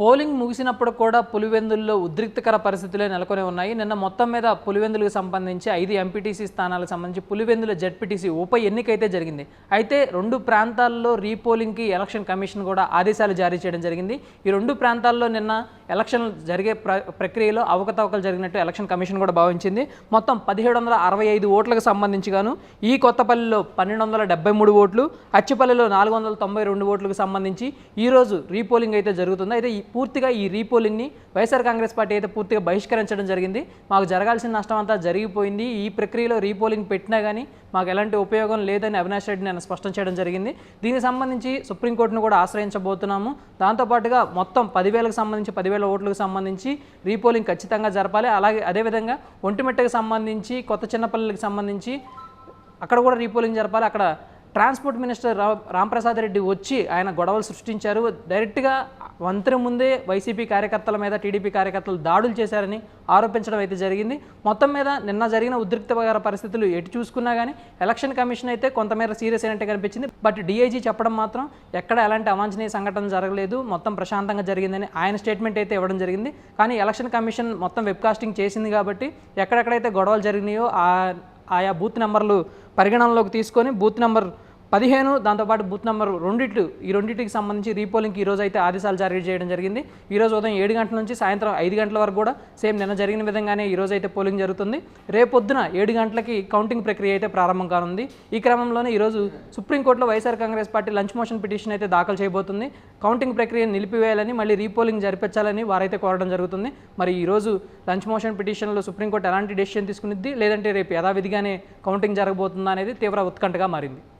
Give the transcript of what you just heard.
Polling ముగిసినప్పుడు కూడా పులివెందుల్లో ఉద్రిక్తకర పరిస్థితులే నెలకొని ఉన్నాయి. నిన్న మొత్తం మీద పులివెందులకు సంబంధించి ఐదు ఎంపీటీసీ స్థానాలకు సంబంధించి పులివెందుల జడ్పీటీసీ ఉప ఎన్నిక అయితే జరిగింది అయితే రెండు ప్రాంతాల్లో రీపోలింగ్కి ఎలక్షన్ కమిషన్ కూడా ఆదేశాలు జారీ చేయడం జరిగింది. ఈ రెండు ప్రాంతాల్లో నిన్న ఎలక్షన్లు జరిగే ప్ర ప్రక్రియలో అవకతవకలు జరిగినట్టు ఎలక్షన్ కమిషన్ కూడా భావించింది. మొత్తం పదిహేడు వందల అరవై ఐదు ఓట్లకు సంబంధించి గాను ఈ కొత్తపల్లిలో పన్నెండు వందల డెబ్బై మూడు ఓట్లు అచ్చిపల్లిలో నాలుగు వందల తొంభై రెండు ఓట్లకు సంబంధించి ఈరోజు రీపోలింగ్ అయితే జరుగుతుంది. అయితే ఈ పూర్తిగా ఈ రీపోలింగ్ని వైఎస్ఆర్ కాంగ్రెస్ పార్టీ అయితే పూర్తిగా బహిష్కరించడం జరిగింది. మాకు జరగాల్సిన నష్టం అంతా జరిగిపోయింది. ఈ ప్రక్రియలో రీపోలింగ్ పెట్టినా కానీ మాకు ఎలాంటి ఉపయోగం లేదని అవినాష్ రెడ్డి నేను స్పష్టం చేయడం జరిగింది. దీనికి సంబంధించి సుప్రీంకోర్టును కూడా ఆశ్రయించబోతున్నాము. దాంతోపాటుగా మొత్తం పదివేలకు సంబంధించి పదివేల ఓట్లకు సంబంధించి రీపోలింగ్ ఖచ్చితంగా జరపాలి. అలాగే అదేవిధంగా ఒంటిమిట్టకు సంబంధించి కొత్త చిన్నపల్లికి సంబంధించి అక్కడ కూడా రీపోలింగ్ జరపాలి. అక్కడ ట్రాన్స్పోర్ట్ మినిస్టర్ రామ్ రాంప్రసాద్ రెడ్డి వచ్చి ఆయన గొడవలు సృష్టించారు. డైరెక్ట్గా వంతరి ముందే వైసీపీ కార్యకర్తల మీద టీడీపీ కార్యకర్తలు దాడులు చేశారని ఆరోపించడం అయితే జరిగింది. మొత్తం మీద నిన్న జరిగిన ఉద్రిక్తకర పరిస్థితులు ఎటు చూసుకున్నా కానీ ఎలక్షన్ కమిషన్ అయితే కొంతమేర సీరియస్ అయినట్టు కనిపించింది. బట్ డీఐజీ చెప్పడం మాత్రం ఎక్కడ ఎలాంటి అవాంఛనీయ సంఘటన జరగలేదు. మొత్తం ప్రశాంతంగా జరిగిందని ఆయన స్టేట్మెంట్ అయితే ఇవ్వడం జరిగింది. కానీ ఎలక్షన్ కమిషన్ మొత్తం వెబ్కాస్టింగ్ చేసింది కాబట్టి ఎక్కడెక్కడైతే గొడవలు జరిగినాయో ఆ ఆయా బూత్ నెంబర్లు పరిగణనలోకి తీసుకొని బూత్ నెంబర్ పదిహేను దాంతోపాటు బూత్ నెంబర్ రెండిట్లు ఈ రెండింటికి సంబంధించి రీపోలింగ్కి ఈరోజు అయితే ఆదేశాలు జారీ చేయడం జరిగింది. ఈరోజు ఉదయం ఏడు గంటల నుంచి సాయంత్రం ఐదు గంటల వరకు కూడా సేమ్ నిన్న జరిగిన విధంగానే ఈరోజు అయితే పోలింగ్ జరుగుతుంది. రేపొద్దున ఏడు గంటలకి కౌంటింగ్ ప్రక్రియ అయితే ప్రారంభం కానుంది. ఈ క్రమంలోనే ఈరోజు సుప్రీంకోర్టులో YSR Congress party lunch motion petition అయితే దాఖలు చేయబోతుంది. కౌంటింగ్ ప్రక్రియను నిలిపివేయాలని మళ్ళీ రీపోలింగ్ జరిపించాలని వారైతే కోరడం జరుగుతుంది. మరి ఈరోజు లంచ్ మోషన్ పిటిషన్లో సుప్రీంకోర్టు ఎలాంటి డెసిషన్ తీసుకునిద్ది? లేదంటే రేపు యథావిధిగానే కౌంటింగ్ జరగబోతుందా అనేది తీవ్ర ఉత్కంఠగా మారింది.